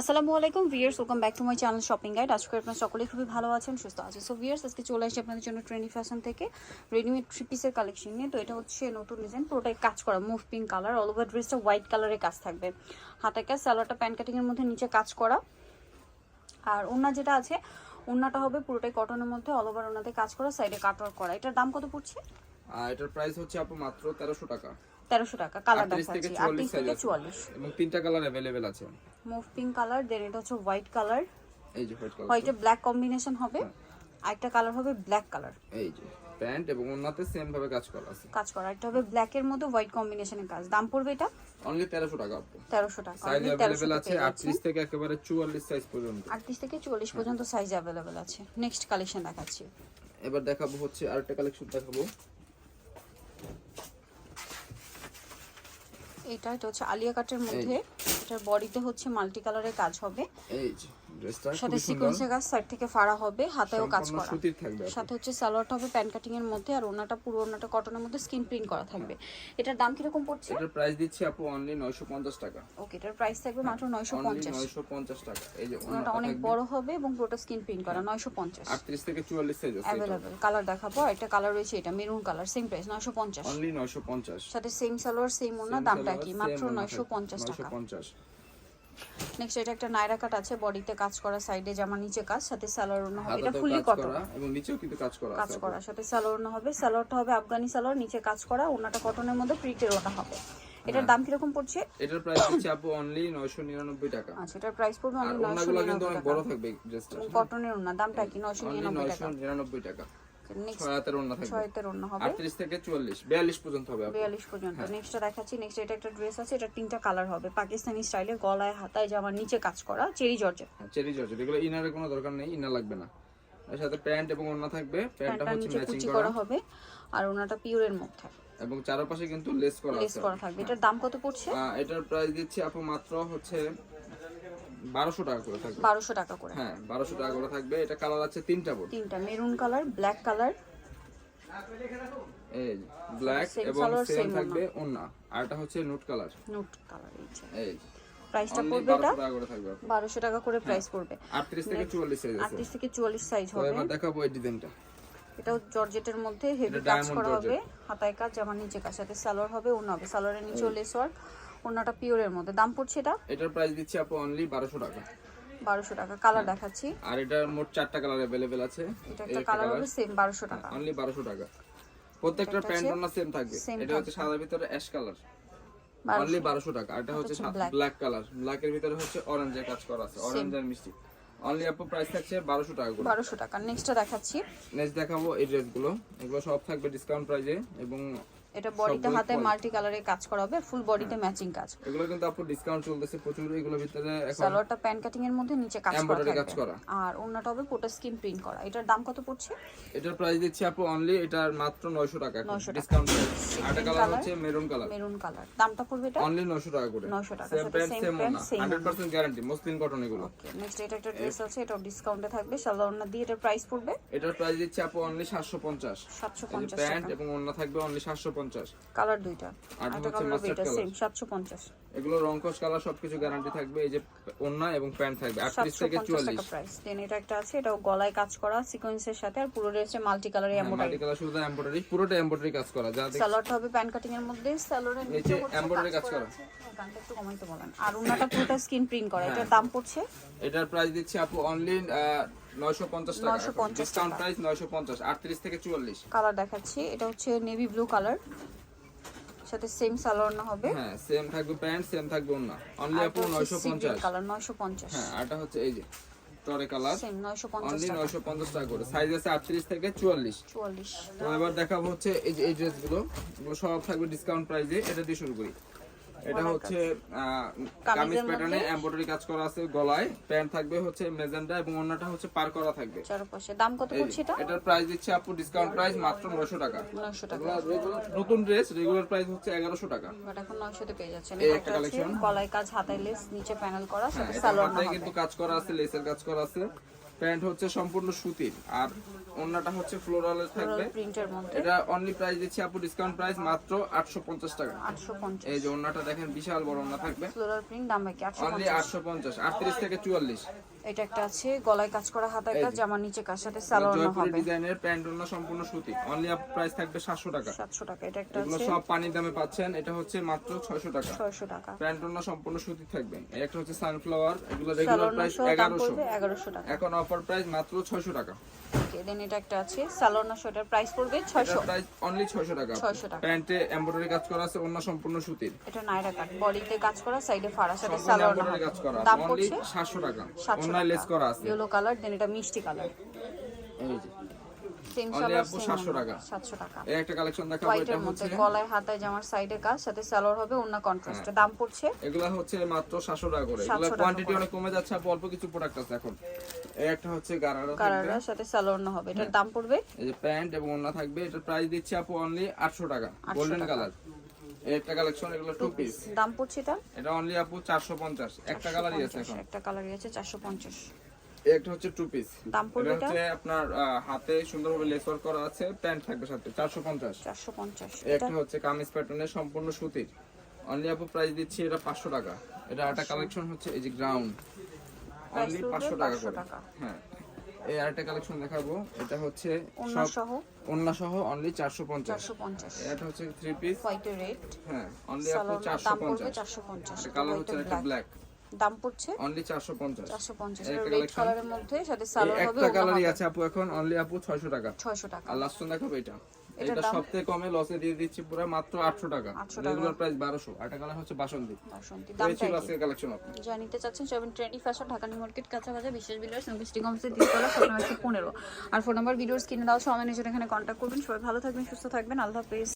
আসসালামু আলাইকুম viewers welcome back to my channel shopping guide আজকে আপনার সকলে খুবই ভালো আছেন, সুস্থ আছেন। সো ভিয়ার্স আজকে চলে আসছি আপনাদের জন্য ট্রেনি ফ্যাশন থেকে। রেডিমেড থ্রি পিসের কালেকশন নিয়ে। তো এটা হচ্ছে নতুন ডিজাইন পুরোটাই কাজ করা। Mauve pink colour all over ড্রেসটা হোয়াইট কালারের কাজ থাকবে। হাতে কাজ স্যালোয়ারটা প্যান্ট কাটিংয়ের মধ্যে নিচে কাজ করা। আর ওনা যেটা আছে ওনাটা হবে পুরোটাই কটনের মধ্যে অল ওভার ওনাতে কাজ করা সাইডে কাটওয়ার্ক করা। এটার দাম কত পড়ছে? এটার প্রাইস হচ্ছে আপু মাত্র তেরোশো টাকা। তেরোশো টাকা কালার 38 দেখাচ্ছি। আটত্রিশ থেকে। চুয়াল্লিশ। এবং তিনটা কালার অ্যাভেলেবেল আছে। মুভ পিঙ্ক কালার দেন এটা হচ্ছে হোয়াইট কালার এই যে হোয়াইট কালার হোয়াইটে ব্ল্যাক কম্বিনেশন হবে। আরেকটা কালার হবে ব্ল্যাক কালার এই যে প্যান্ট এবং ওনাতে সেম ভাবে কাজ করা আছে। কাজ করা। এটা হবে ব্ল্যাক এর মধ্যে হোয়াইট কম্বিনেশনের কাজ। দাম পড়বে এটা? অনলি তেরোশো টাকা আপু তেরোশো টাকা। সাইজ 1300 তে আছে পেয়ে যাচ্ছেন। আটত্রিশ থেকে একেবারে চুয়াল্লিশ সাইজ পর্যন্ত। আটত্রিশ থেকে চুয়াল্লিশ পর্যন্ত সাইজ অ্যাভেলেবেল আছে। নেক্সট কালেকশন দেখাচ্ছি। এবার দেখাবো হচ্ছে আরেকটা কালেকশন দেখাবো। এটা এটা হচ্ছে আলিয়া কাটের মধ্যে। এটার বডিতে হচ্ছে মাল্টি কালারের কাজ হবে। এই যে। ড্রেসটা সাথে সিকোয়েন্সের কাজ সাইড থেকে ফাড়া হবে হাতেও কাজ করা। সুতির থাকবে সাথে হচ্ছে সালোয়ারটা হবে প্যান্ট কাটিং এর মধ্যে আর ওনাটা পুরো ওনাটা কটনের মধ্যে স্কিন প্রিন্ট করা থাকবে। এটার দাম কীরকম পড়ছে? এটার প্রাইস দিচ্ছি আপু অনলি নয়শো পঞ্চাশ টাকা। ওকে এটার প্রাইস থাকবে মাত্র নয়শো অনলি পঞ্চাশ। নয়শো পঞ্চাশ টাকা। এই যে ওনাটা অনেক বড় হবে এবং পুরোটা স্কিন প্রিন্ট করা নয়শো পঞ্চাশ। আটত্রিশ থেকে চুয়াল্লিশ সাইজ আছে অ্যাভেলেবেল কালার দেখাবো একটা কালার রয়েছে এটা মেরুন কালার সেম প্রাইস নয়শো পঞ্চাশ। অনলি নয়শো পঞ্চাশ। সাথে সেম সালোয়ার সেম ওনা দামটা কি? মাত্র নয়শো পঞ্চাশ নয়শো টাকা। পঞ্চাশ। নেক্সট এটা একটা নাইরা কাট আছে বডিতে কাজ করা সাইডে জামা নিচে কাজ সাথে সালোয়ার ওনা হবে। এটা হাতাতেও ফুলি কটন এবং নিচেও কিন্তু কাজ করা কাজ। করা সাথে সালোয়ার ওনা হবে। সালোয়ারটা হবে আফগানি সালোয়ার নিচে কাজ করা ওনাটা কটনের মধ্যে প্রিন্টের ওনা হবে। এটার দাম কীরকম পড়ছে? এটার প্রাইস হচ্ছে আপু অনলি 999 টাকা। আচ্ছা এটার প্রাইস পড়বে অনলি নয়শো ওনাগুলো কিন্তু অনেক বড় টাকা। থাকবে ড্রেসটা কটনের ওনা দামটা কি? নয়শো অনলি নিরানব্বই টাকা। 999 টাকা। থাকবে। ছয়তের ওনা হবে। 38 থেকে 44 42 পর্যন্ত হবে আপু বিয়াল্লিশ পর্যন্ত। নেক্সটটা দেখাচ্ছি। নেক্সট এটা একটা ড্রেস আছে এটা তিনটা কালার হবে। পাকিস্তানি স্টাইলে গলায় হাতায় জামার নিচে কাজ করা চেরি জর্জেট। Cherry georgette. এগুলো ইনারের কোনো দরকার নেই ইনার লাগবে না। এর সাথে প্যান্ট এবং ওনা থাকবে। প্যান্টটা হচ্ছে ম্যাচিং করা। হবে। আর ওনাটা পিওরের মধ্যে। এবং চারপাশে কিন্তু লেস করা লেস করা থাকবে। এটার দাম কত পড়ছে? এটার প্রাইস দিচ্ছি আপু মাত্র হচ্ছে 1200 টাকা করে থাকবে। বারোশো টাকা করে। হ্যাঁ 1200 টাকা করে থাকবে। এটা কালার আছে তিনটা বোর্ড। তিনটা মেরুন কালার ব্ল্যাক কালার এই ব্ল্যাক এবং সেম থাকবে ওনা আর এটা হচ্ছে নুট কালার নোট কালার এই প্রাইসটা পড়বে এটা? 1200 টাকা করে বারোশো টাকা করে প্রাইস পড়বে। 38 থেকে 44 সাইজ আছে। আটত্রিশ থেকে চুয়াল্লিশ সাইজ হবে। এবার দেখাবো এই ডিজাইনটা এটাও জর্জেটের মধ্যে হেভি কাজ করা হবে। হাতায় কাজ জামা নিচে কাজ সাথে সালোয়ার হবে ওনা হবে। সালোয়ারের নিচেও লেস ওয়ার্ক ওনাটা পিওরের মধ্যে দাম পড়ছে এটা এটার প্রাইস দিচ্ছি আপু অনলি 1200 টাকা বারোশো টাকা কালার দেখাচ্ছি আর এটার মোট চারটা কালার अवेलेबल আছে এটা একটা কালার হবে সেম বারোশো টাকা অনলি 1200 টাকা প্রত্যেকটা প্যান্ট ওনা সেম থাকবে same এটা হচ্ছে সাদা ভিতরে অ্যাশ কালার বারোশো অনলি 1200 টাকা আর এটা হচ্ছে black। ব্ল্যাক কালার ব্ল্যাকের ভিতরে হচ্ছে অরেঞ্জের কাজ করা আছে অরেঞ্জ আর মিষ্টি অনলি আপু প্রাইস থাকছে 1200 টাকা করে বারোশো টাকা নেক্সটটা দেখাচ্ছি নেক্সট দেখাবো এই ড্রেসগুলো এগুলো সব থাকবে ডিসকাউন্ট প্রাইজে এবং এটা বডিতে হাতে মাল্টি কালারের কাজ করা হবে ফুল বডিতে ম্যাচিং কাজ। এগুলো কিন্তু আপু ডিসকাউন্ট চলতেছে প্রচুর এগুলোর ভিতরে এখন সালোয়ারটা প্যান্ট কাটিং এর মধ্যে নিচে কাজ করা থাকবে। আর ওনাটা হবে পুরো স্কিন প্রিন্ট করা। এটার দাম কত পড়ছে? এটার প্রাইস দিচ্ছি আপু অনলি এটার মাত্র 900 টাকা 900 ডিসকাউন্ট আরেকটা কালার। হচ্ছে মেরুন কালার মেরুন কালার দামটা পড়বে এটা? অনলি 900 টাকা করে। 900 টাকা, same same pant, 100% guarantee muslin cotton এগুলো। ওকে নেক্সট এটা একটা ড্রেস আছে এটাও ডিসকাউন্টে থাকবে। সালোয়ার ওনা দিয়ে এটার প্রাইস পড়বে? এটার প্রাইস দিচ্ছি আপু অনলি 750 সাতশো এই যে পঞ্চাশ প্যান্ট এবং ওনা থাকবে অনলি 750 কালার দুইটা। আর হচ্ছে কালার mustard সেম সাতশো পঞ্চাশ। এগুলো রংকশ কালার সবকিছু গ্যারান্টি থাকবে এই যে ওনা এবং প্যান্ট থাকবে 38 থেকে পঞ্চাশ টাকা 44 প্রাইস দেন এটা একটা আছে এটাও গলায় কাজ করা সিকোয়েন্সের সাথে আর পুরো ড্রেসে মাল্টি কালারের এমব্রয়ডারি মাল্টি কালার শুধু এমব্রয়ডারি পুরোটা এমব্রয়ডারি কাজ করা যা দেখ সালোয়ারটা হবে প্যান্ট কাটিং এর মধ্যে সালোয়ারের নিচে embroidery কাজ করা। হ্যাঁ, গানটা একটু কমাইতে বলেন। আর ওনাটা পুরোটা স্কিন প্রিন্ট করা এটার দাম পড়ছে? এটার প্রাইস দিচ্ছি আপু অনলি 950 টাকা। 950 ডিসকাউন্ট প্রাইস 950 38 থেকে 44 কালার দেখাচ্ছি। এটা হচ্ছে নেভি ব্লু কালার সাথে সেম সালোয়ার না হবে। হ্যাঁ সেম থাকবে প্যান্ট সেম থাকবে ওনা অনলি আপু 950 কালার নয়শো পঞ্চাশ। হ্যাঁ আরটা হচ্ছে এই যে টরে কালার সেম নয়শো পঞ্চাশ অনলি টাকা। 950 টাকা করে। সাইজ আছে 38 থেকে 44 চুয়াল্লিশ। তো এবার দেখাবো হচ্ছে এই যে এই ড্রেসগুলো এগুলো সব থাকবে ডিসকাউন্ট প্রাইসে এটা দিয়ে শুরু করি। এটা হচ্ছে কামিজ প্যাটার্নে এমব্রয়ডারি কাজ করা আছে গলায় প্যান্ট থাকবে হচ্ছে মেজেন্ডা এবং অন্যটা হচ্ছে পার করা থাকবে। চারপাশে। দাম কত পড়ছে এটা? এটার প্রাইস দিচ্ছে আপু ডিসকাউন্ট প্রাইস মাত্র 900 টাকা। নয়শো টাকা। এগুলা নতুন ড্রেস রেগুলার প্রাইস হচ্ছে 1100 টাকা। বাট এখন নয়শোতে পেয়ে যাচ্ছেন। এই একটা collection। গলায় কাজ হাতায় লেস নিচে প্যানেল করা হ্যাঁ সাথে সালোয়ার হাতায় হবে কিন্তু কাজ করা আছে লেসের কাজ করা আছে। প্যান্ট হচ্ছে সম্পূর্ণ সুতির আর ওন্নাটা হচ্ছে ফ্লোরালের থাকবে। এটা অনলি প্রাইস দিচ্ছি আপু ডিসকাউন্ট প্রাইস মাত্র আটশো পঞ্চাশ টাকা। আটশো পঞ্চাশ। এই যে ওন্নাটা দেখেন বিশাল বড় ওন্না থাকবে। ফ্লোরাল প্রিন্ট দাম কি আটশো অনলি পঞ্চাশ আটশো পঞ্চাশ আটত্রিশ থেকে চুয়াল্লিশ। এটা একটা আছে গলায় কাজ করা হাতায় কাজ জামার নিচে কাজ সাথে সালোয়ার হবে। ডিজাইনের প্যান্ট ওন্না সম্পূর্ণ সুতি। অনলি আপ প্রাইস থাকবে সাতশো টাকা। সাতশো টাকা এটা একটা আছে। সব পানির দামে পাচ্ছেন এটা হচ্ছে মাত্র ছয়শো টাকা। ছয়শো টাকা। প্যান্ট ওন্না সম্পূর্ণ সুতি থাকবে। এই একটা হচ্ছে সানফ্লাওয়ার এগুলো রেগুলার প্রাইস সহ দাম এগারোশো। পড়বে এগারোশো টাকা। এখন অফার প্রাইস মাত্র ছয়শো টাকা। ওকে দেন এটা একটা আছে সালোনা প্রাইস পড়বে ছয়শো। প্রাইস অনলি ছয়শো টাকা 600 টাকা। প্যান্টে এমব্রয়ডারি কাজ করা আছে অন্য সম্পূর্ণ সুতির। এটা নাইরা কাট বডিতে কাজ করা সাইডে ফাড়া সাথে সালোনা কাজ করা দাম পড়ছে সাতশো টাকা। সাতশো অন্য লেস করা আছে। ইয়েলো কালার দেন এটা মিষ্টি কালার এই যে। সেম Only সালোয়ার 700 টাকা। সাতশো টাকা। এই একটা কালেকশন দেখাবো এটা হচ্ছে গলায় হাতায় জামার সাইডে কাজ সাথে সালোয়ার হবে অন্য কন্ট্রাস্টে দাম পড়ছে? এগুলা হচ্ছে মাত্র সাতশো টাকা করে। এগুলা কোয়ান্টিটি অনেক কমে যাচ্ছে আপু অল্প কিছু প্রোডাক্ট আছে এখন। এই একটা হচ্ছে গারারা থাকবে সাথে সালোয়ার না হবে। এটার দাম পড়বে? এই যে প্যান্ট এবং ওন্না থাকবে এটার প্রাইস দিচ্ছি আপু অনলি আটশো টাকা গোল্ডেন কালার একটা কালেকশন এগুলো টু পিস দাম পড়ছে এটা এটা অনলি আপু চারশো পঞ্চাশ। একটা কালারই আছে এখন। একটা কালারই আছে চারশো পঞ্চাশ। এই একটা হচ্ছে টু পিস দাম পড়বে এটা হচ্ছে আপনার হাতে সুন্দরভাবে লেস ওয়ার্ক করা আছে প্যান্ট থাকবে সাথে চারশো পঞ্চাশ। চারশো পঞ্চাশ একটা হচ্ছে কামিজ প্যাটার্নের সম্পূর্ণ সুতির। অনলি আপু প্রাইস দিচ্ছি এটা পাঁচশো টাকা। এটা একটা কালেকশন হচ্ছে এই যে গ্রাউন্ড অনলি পড়বে পাঁচশো টাকা করে। হ্যাঁ। এই আরেকটা কালেকশন দেখাবো এটা হচ্ছে সব সহ? সহ অনলি চারশো পঞ্চাশ। চারশো পঞ্চাশ। এটা হচ্ছে থ্রি পিস হোয়াইট রেড হ্যাঁ অনলি আপু সালোয়ার চারশো দাম পড়বে পঞ্চাশ। চারশো পঞ্চাশ। কালার হচ্ছে একটা ব্ল্যাক দাম পড়ছে অনলি চারশো পঞ্চাশ। চারশো পঞ্চাশ। একটা রেড কালারের মধ্যে সাথে সালোয়ার হবে একটা কালারই আছে আপু এখন অনলি আপু ছয়শো টাকা। ছয়শো টাকা। আর লাস্ট দেখাবো এটা। এটা সবথেকে কমে লসে দিয়ে দিচ্ছি পুরো মাত্র আটশো টাকা। 800 টাকা। রেগুলার প্রাইস বারোশো। একটা কালার হচ্ছে বাসন্তী। বাসন্তী। ছিল আজকের কালেকশন আপনি যা নিতে চাচ্ছেন seven trendy fashion Dhaka new market কাঁচাবাজার বিশেষ বিলাস নবিষ্টি কমসে তিনতলা ফোন নাম্বার পনেরো। আর ফোন নাম্বার ভিডিওস কিনে দেওয়া সময় নিজের এখানে কন্ট্যাক্ট করবেন। সবাই ভালো থাকবেন সুস্থ থাকবেন। আল্লাহ হাফিজ।